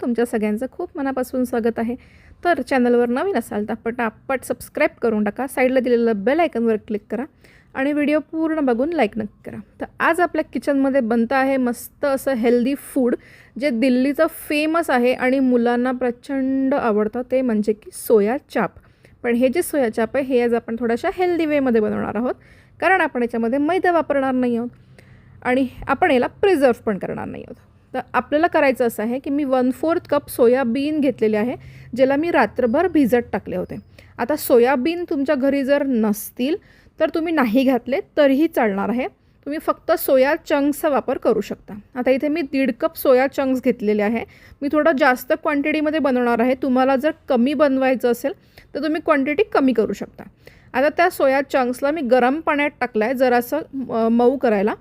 तुमच्या सगळ्यांचं खूप मनापासून स्वागत आहे. तर चॅनलवर नवीन असाल तर पटापट सबस्क्राईब करून टाका. साईडला दिलेलं बेल आयकनवर क्लिक करा आणि व्हिडिओ पूर्ण बघून लाईक नक्की करा. तर आज आपल्या किचनमध्ये बनतं आहे मस्त असं हेल्दी फूड जे दिल्लीचं फेमस आहे आणि मुलांना प्रचंड आवडतं. ते म्हणजे की सोया चाप. पण हे जे सोया चाप आहे हे आज आपण थोड्याशा हेल्दी वेमध्ये बनवणार आहोत. कारण आपण याच्यामध्ये मैदा वापरणार नाही आहोत आणि आपण याला प्रिझर्व पण करणार नाही आहोत. तर आपल्याला करायचं असं आहे की मी वन फोर्थ कप सोयाबीन घेतलेले आहे ज्याला मी रात्रभर भिजत टाकले होते. आता सोयाबीन तुमच्या घरी जर नसतील तर तुम्ही नाही घातले तरीही चालणार आहे. तुम्ही फक्त सोया चंक्सचा वापर करू शकता. आता इथे मी दीड कप सोया चंक्स घेतलेले आहे. मी थोडं जास्त क्वांटिटीमध्ये बनवणार आहे. तुम्हाला जर कमी बनवायचं असेल तर तुम्ही क्वांटिटी कमी करू शकता. आता त्या सोया चंक्सला मी गरम पाण्यात टाकलं आहे जरासं मऊ करायला.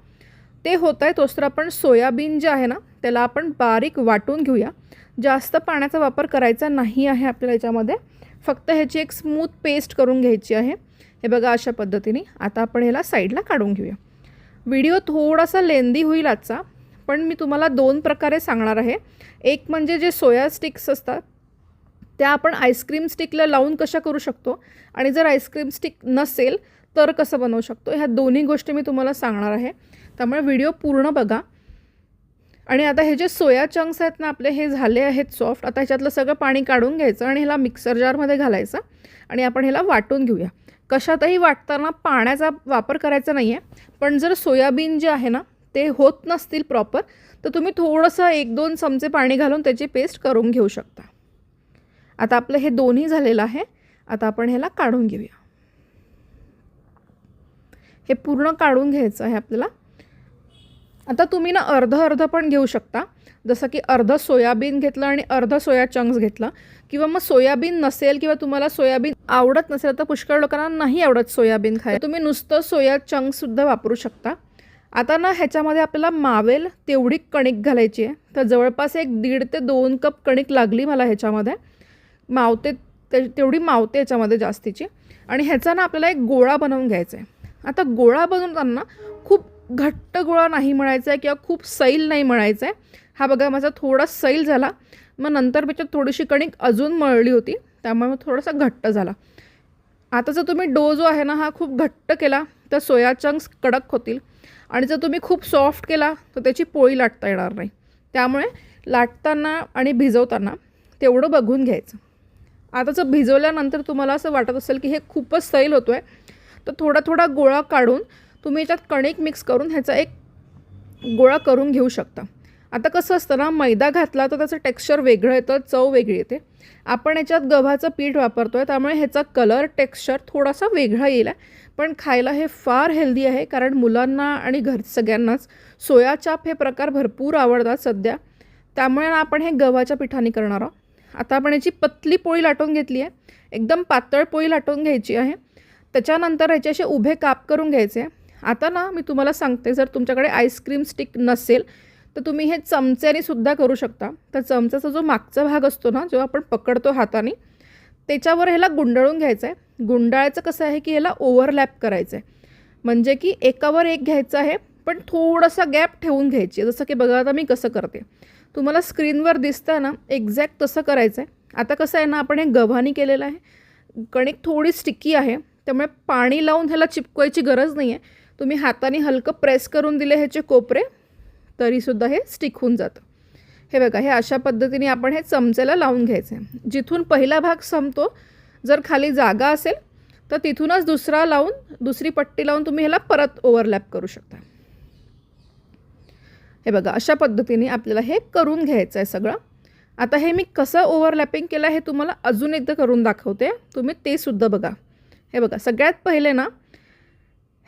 ते होत आहे तोच तर आपण सोयाबीन जे आहे ना त्याला आपण बारीक वाटून घेऊया. जास्त पाण्याचा वापर करायचा नाही आहे आपल्याला याच्यामध्ये. फक्त ह्याची एक स्मूथ पेस्ट करून घ्यायची आहे. हे बघा अशा पद्धतीने. आता आपण ह्याला साईडला काढून घेऊया. व्हिडिओ थोडासा लेंदी होईल आजचा पण मी तुम्हाला दोन प्रकारे सांगणार आहे. एक म्हणजे जे सोया स्टिक्स असतात त्या आपण आईस्क्रीम स्टिकला लावून कशा करू शकतो? आणि जर आईस्क्रीम स्टिक नसेल तर कसं बनवू शकतो? ह्या दोन्ही गोष्टी मी तुम्हाला सांगणार आहे. त्यामुळे व्हिडिओ पूर्ण बघा. आणि आता हे जे सोया चंक्स आहेत ना आपले हे झाले आहेत सॉफ्ट आता ह्याच्यातलं सगळं पाणी काढून घ्यायचं आणि ह्याला मिक्सर जारमध्ये घालायचं. आणि आपण ह्याला वाटून घेऊया. कशातही वाटताना पाण्याचा वापर करायचा नाही आहे पण जर सोयाबीन जे आहे ना ते होत नसतील प्रॉपर तर तुम्ही थोडंसं एक दोन चमचे पाणी घालून त्याची पेस्ट करून घेऊ शकता. आता आपलं हे दोन्ही झालेलं आहे. आता आपण ह्याला काढून घेऊया. हे पूर्ण काढून घ्यायचं आहे आपल्याला. आता तुम्ही ना अर्ध अर्ध पण घेऊ शकता. जसं की अर्ध सोयाबीन घेतलं आणि अर्ध सोया चंक्स घेतलं. किंवा मग सोयाबीन नसेल किंवा तुम्हाला सोयाबीन आवडत नसेल तर पुष्कळ लोकांना नाही आवडत सोयाबीन खाय तुम्ही नुसतं सोया चंक्ससुद्धा वापरू शकता. आता ना ह्याच्यामध्ये आपल्याला मावेल तेवढी कणिक घालायची आहे. तर जवळपास एक दीड ते दोन कप कणिक लागली मला ह्याच्यामध्ये. मावते ते तेवढी मावते याच्यामध्ये जास्तीची. आणि ह्याचा ना आपल्याला एक गोळा बनवून घ्यायचा आहे. आता गोळा बनवताना घट्ट गोळा नाही म्हणायचा आहे किंवा खूप सैल नाही म्हणायचा आहे हा बघा माझा थोडा सैल झाला. मग नंतर त्याच्यात थोडीशी कणिक अजून मळली होती. त्यामुळे मग थोडासा घट्ट झाला. आता जर तुम्ही डो जो आहे ना हा खूप घट्ट केला तर सोया चंक्स कडक होतील. आणि जर तुम्ही खूप सॉफ्ट केला तर त्याची पोळी लाटता येणार नाही. त्यामुळे लाटताना आणि भिजवताना तेवढं बघून घ्यायचं. आता जर भिजवल्यानंतर तुम्हाला असं वाटत असेल की हे खूपच सैल होतो आहे तर थोडा थोडा गोळा काढून तुम्ही याच्यात कणिक मिक्स करून ह्याचा एक गोळा करून घेऊ शकता. आता कसं असतं ना मैदा घातला तर त्याचं टेक्स्चर वेगळं येतं चव वेगळी येते. आपण याच्यात गव्हाचं पीठ वापरतो आहे त्यामुळे ह्याचा कलर टेक्स्चर थोडासा वेगळा येईल आहे. पण खायला हे फार हेल्दी आहे कारण मुलांना आणि घर सगळ्यांनाच सोया चाप हे प्रकार भरपूर आवडतात सध्या. त्यामुळे ना आपण हे गव्हाच्या पिठाने करणार आहोत. आता आपण याची पतली पोळी लाटून घेतली आहे. एकदम पातळ पोळी लाटून घ्यायची आहे. त्याच्यानंतर ह्याचे असे उभे काप करून घ्यायचे आता ना मी तुम्हाला सांगते जर तुमच्याकडे आईस्क्रीम स्टिक नसेल तर तुम्ही हे चमच्याने सुद्धा करू शकता. तर चमच्याचा जो मागचा भाग असतो ना जो आपण पकडतो हाताने त्याच्यावर ह्याला गुंडाळून घ्यायचं आहे गुंडाळायचं कसं आहे की ह्याला ओव्हरलॅप करायचं आहे म्हणजे की एकावर एक घ्यायचं आहे पण थोडासा गॅप ठेवून घ्यायची आहे. जसं की बघा आता मी कसं करते. तुम्हाला स्क्रीनवर दिसतं ना एक्झॅक्ट तसं करायचं आहे आता कसं आहे ना आपण हे गव्हाणी केलेलं आहे. कणिक थोडी स्टिकी आहे त्यामुळे पाणी लावून ह्याला चिपकवायची गरज नाही आहे तुम्ही हाताने हलकं प्रेस करून दिले ह्याचे कोपरे तरीसुद्धा हे स्टिक होऊन जातं. हे बघा हे अशा पद्धतीने आपण हे चमचेला लावून घ्यायचं. आहे जिथून पहिला भाग संपतो जर खाली जागा असेल तर तिथूनच दुसरा लावून दुसरी पट्टी लावून तुम्ही ह्याला परत ओव्हरलॅप करू शकता. हे बघा अशा पद्धतीने आपल्याला हे करून घ्यायचं आहे सगळं. आता हे मी कसं ओव्हरलॅपिंग केलं हे तुम्हाला अजून एकदा करून दाखवते. तुम्ही ते सुद्धा बघा. हे बघा सगळ्यात पहिले ना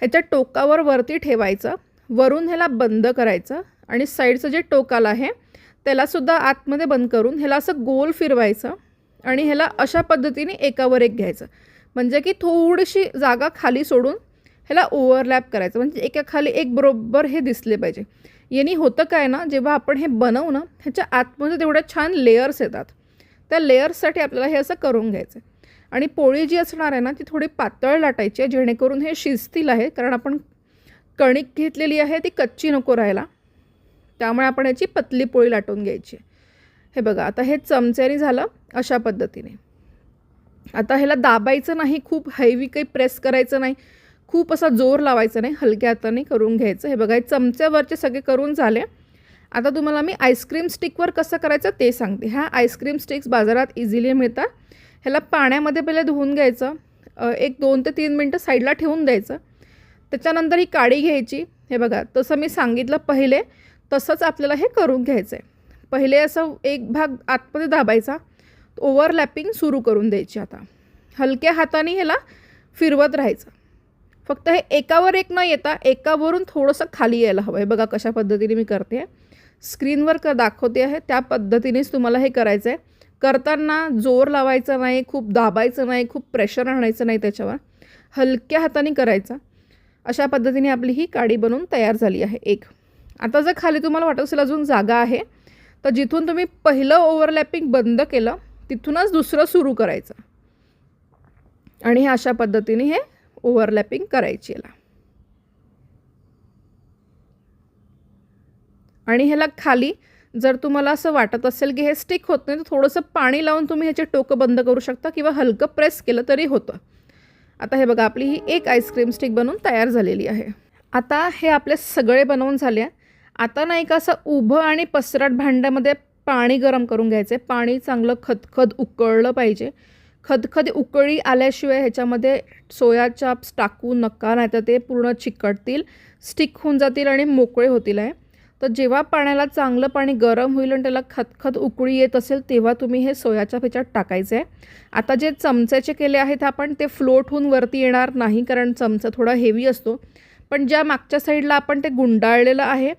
ह्याच्या टोकावर वरती ठेवायचं. वरून ह्याला बंद करायचं आणि साईडचं जे टोकाला आहे त्यालासुद्धा आतमध्ये बंद करून ह्याला असं गोल फिरवायचं आणि ह्याला अशा पद्धतीने एकावर एक घ्यायचं. म्हणजे की थोडीशी जागा खाली सोडून ह्याला ओव्हरलॅप करायचं. म्हणजे एका खाली एक बरोबर हे दिसले पाहिजे. यांनी होतं काय ना जेव्हा आपण हे बनवू ना ह्याच्या आतमध्ये तेवढ्या छान लेयर्स येतात. त्या लेयर्ससाठी आपल्याला हे असं करून घ्यायचं आणि पोळी जी असणार आहे ना ती थोडी पातळ लाटायची आहे जेणेकरून हे शिजतील आहे कारण आपण कणिक घेतलेली आहे ती कच्ची नको राहायला. त्यामुळे आपण याची पतली पोळी लाटून घ्यायची हे बघा आता हे चमच्याने झालं अशा पद्धतीने. आता ह्याला दाबायचं नाही खूप हैवी काही प्रेस करायचं नाही खूप असा जोर लावायचा नाही हलक्या हाताने करून घ्यायचं. हे बघा हे चमच्यावरचे सगळे करून झाले. आता तुम्हाला मी आईस्क्रीम स्टिकवर कसं करायचं ते सांगते. ह्या आईस्क्रीम स्टिक्स बाजारात इझिली मिळतात. ह्याला पाण्यामध्ये पहिले धुवून घ्यायचं. एक दोन ते तीन मिनटं साईडला ठेवून द्यायचं. त्याच्यानंतर ही काडी घ्यायची. हे बघा तसं मी सांगितलं पहिले तसंच आपल्याला हे करून घ्यायचं आहे पहिले असं एक भाग आतमध्ये दाबायचा. ओव्हरलॅपिंग सुरू करून द्यायची आता. हलक्या हाताने ह्याला फिरवत राहायचं. फक्त हे एकावर एक न येता एकावरून थोडंसं खाली यायला हवं. आहे बघा कशा पद्धतीने मी करते. स्क्रीनवर क दाखवते आहे त्या पद्धतीनेच तुम्हाला हे करायचं आहे करताना जोर लावायचा नाही खूप दाबायचं नाही खूप प्रेशर आणायचं नाही त्याच्यावर. हलक्या हाताने करायचं. अशा पद्धतीने आपली ही काडी बनवून तयार झाली आहे. एक. आता जर खाली तुम्हाला वाटत असेल अजून जागा आहे तर जिथून तुम्ही पहिलं ओव्हरलॅपिंग बंद केलं तिथूनच दुसरं सुरू करायचं. आणि हे अशा पद्धतीने हे ओव्हरलॅपिंग करायची याला. आणि ह्याला खाली जर तुम्हाला असं वाटत असेल की हे स्टिक होत नाही तर थोडंसं पाणी लावून तुम्ही ह्याचे टोकं बंद करू शकता किंवा हलकं प्रेस केलं तरी होतं. आता हे बघा आपली ही एक आईस्क्रीम स्टिक बनवून तयार झालेली आहे. आता हे आपले सगळे बनवून झाले आहे. आता नाही का असं उभं आणि पसरट भांड्यामध्ये पाणी गरम करून घ्यायचं आहे पाणी चांगलं खदखद उकळलं पाहिजे. खदखद उकळी आल्याशिवाय ह्याच्यामध्ये सोया चाप्स टाकू नका नाही तर ते पूर्ण चिकटतील स्टिक होऊन जातील आणि मोकळे होतील आहे. तर जेव्हा पाण्याला चांगलं पाणी गरम होईल आणि त्याला खतखत उकळी येत असेल तेव्हा तुम्ही हे सोयाच्या ह्याच्यात टाकायचं. आहे आता जे चमच्याचे केले आहेत आपण ते फ्लोट होऊन वरती येणार नाही कारण चमचा थोडा हेवी असतो. पण ज्या मागच्या साईडला आपण ते गुंडाळलेलं आहे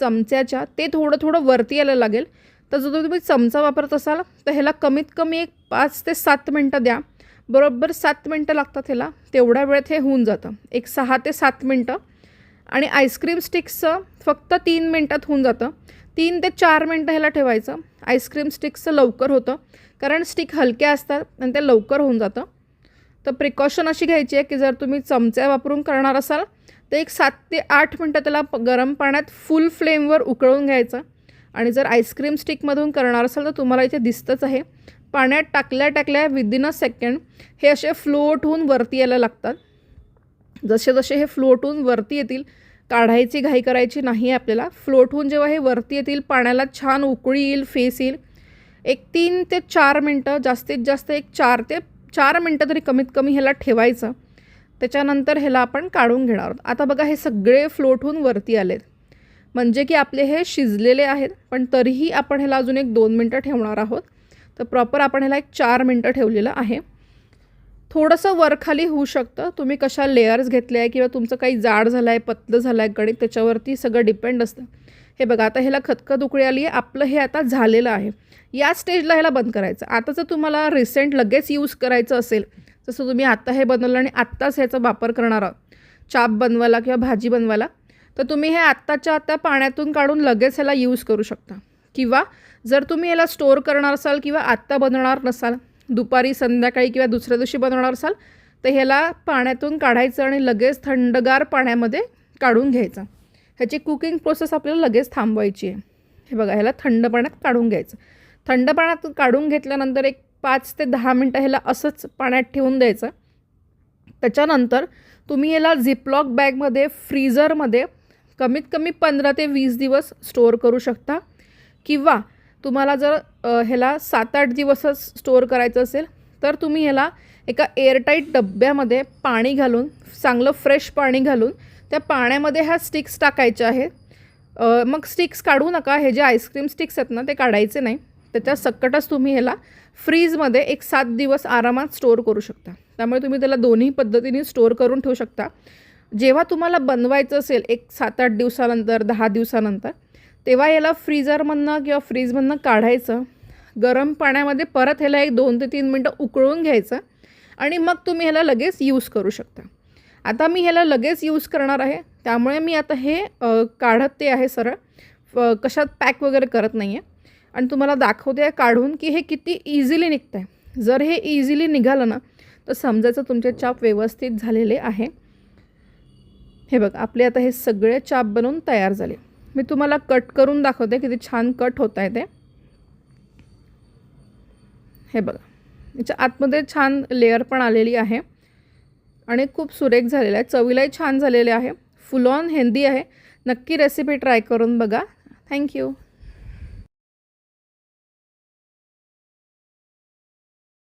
चमच्याच्या ते थोडं थोडं वरती यायला लागेल. तर जर तुम्ही चमचा वापरत असाल तर ह्याला कमीत कमी एक पाच ते सात मिनटं द्या. बरोबर सात मिनटं लागतात ह्याला तेवढ्या वेळेत हे होऊन जातं. एक सहा ते सात मिनटं. आणि आईस्क्रीम स्टिक्सचं फक्त तीन मिनटात होऊन जातं. तीन ते चार मिनटं ह्याला ठेवायचं. आईस्क्रीम स्टिक्सचं लवकर होतं. कारण स्टिक हलक्या असतात आणि ते लवकर होऊन जातं. तर प्रिकॉशन अशी घ्यायची आहे की जर तुम्ही चमच्या वापरून करणार असाल तर एक सात ते आठ मिनटं त्याला प गरम पाण्यात फुल फ्लेमवर उकळून घ्यायचं. आणि जर आईस्क्रीम स्टिकमधून करणार असाल तर तुम्हाला इथे दिसतंच आहे. पाण्यात टाकल्या टाकल्या विदिन अ सेकंड हे असे फ्लोट होऊन वरती यायला लागतात. जसे जसे हे फ्लोट होऊन वरती येतील काढायची घाई करायची नाही आपल्याला. फ्लोट होऊन जेव्हा हे वरती येतील पाण्याला छान उकळी येईल फेस येईल. एक तीन ते चार मिनटं जास्तीत जास्त एक चार ते चार मिनटं तरी कमीत कमी ह्याला ठेवायचं. त्याच्यानंतर ह्याला आपण काढून घेणार आहोत. आता बघा हे सगळे फ्लोट होऊन वरती आलेत. म्हणजे की आपले हे शिजलेले आहेत पण तरीही आपण ह्याला अजून एक दोन मिनटं ठेवणार आहोत. तर प्रॉपर आपण ह्याला एक चार मिनटं ठेवलेलं आहे. थोडंसं वरखाली होऊ शकतं. तुम्ही कशा लेअर्स घेतले आहे किंवा तुमचं काही जाड झालं आहे पतलं झालं आहे गणित त्याच्यावरती सगळं डिपेंड असतं. हे बघा आता ह्याला खतखत उकळी आली आहे. आपलं हे आता झालेलं आहे. या स्टेजला ह्याला बंद करायचं. आता जर तुम्हाला रिसेंट लगेच यूज करायचं असेल जसं तुम्ही आत्ता हे बनवलं आणि आत्ताच ह्याचा वापर करणार आहात चाप बनवायला किंवा भाजी बनवायला तर तुम्ही हे आत्ताच्या आत्ता पाण्यातून काढून लगेच ह्याला यूज करू शकता. किंवा जर तुम्ही ह्याला स्टोअर करणार असाल किंवा आत्ता बनवणार नसाल दुपारी संध्याकाळी किंवा दुसऱ्या दिवशी बनवणार असाल तर ह्याला पाण्यातून काढायचं आणि लगेच थंडगार पाण्यामध्ये काढून घ्यायचं. ह्याची कुकिंग प्रोसेस आपल्याला लगेच थांबवायची आहे. हे बघा ह्याला थंड पाण्यात काढून घ्यायचं. थंड पाण्यात काढून घेतल्यानंतर एक पाच ते दहा मिनटं ह्याला असंच पाण्यात ठेवून द्यायचं. त्याच्यानंतर तुम्ही याला झिपलॉक बॅगमध्ये फ्रीझरमध्ये कमीत कमी पंधरा ते वीस दिवस स्टोअर करू शकता. किंवा तुम्हाला जर ह्याला सात आठ दिवसच स्टोअर करायचं असेल तर तुम्ही ह्याला एका एअरटाईट डब्यामध्ये पाणी घालून चांगलं फ्रेश पाणी घालून त्या पाण्यामध्ये ह्या स्टिक्स टाकायच्या आहेत. मग स्टिक्स काढू नका. हे जे आईस्क्रीम स्टिक्स आहेत ना ते काढायचे नाही. त्याच्या सकटच तुम्ही ह्याला फ्रीजमध्ये एक सात दिवस आरामात स्टोअर करू शकता. त्यामुळे तुम्ही त्याला दोन्ही पद्धतीने स्टोअर करून ठेवू शकता. जेव्हा तुम्हाला बनवायचं असेल एक सात आठ दिवसानंतर दहा दिवसानंतर तेव्हा याला फ्रीजरमधनं किंवा फ्रीजमधनं काढायचं. गरम पाण्यामध्ये परत ह्याला एक दोन ते तीन मिनटं उकळून घ्यायचं आणि मग तुम्ही ह्याला लगेच यूज करू शकता. आता मी ह्याला लगेच यूज करणार आहे. त्यामुळे मी आता हे काढत ते आहे सरळ. फ- कशात पॅक वगैरे करत नाही आहे आणि तुम्हाला दाखवते आहे काढून की हे किती इझिली निघतं आहे जर हे इझिली निघालं ना तर समजायचं तुमचे चाप व्यवस्थित झालेले आहे. हे बघ आपले आता हे सगळे चाप बनवून तयार झाले. मी तुम्हाला कट करून दाखवते किती छान कट होत आहे ते. हे बघा. याच्या आतमध्ये छान लेअर पण आलेली आहे. आणि खूप सुरेख झालेलं आहे. चवीलाही छान झालेले आहे. फुल ऑन हेल्दी आहे. नक्की रेसिपी ट्राय करून बघा. थँक्यू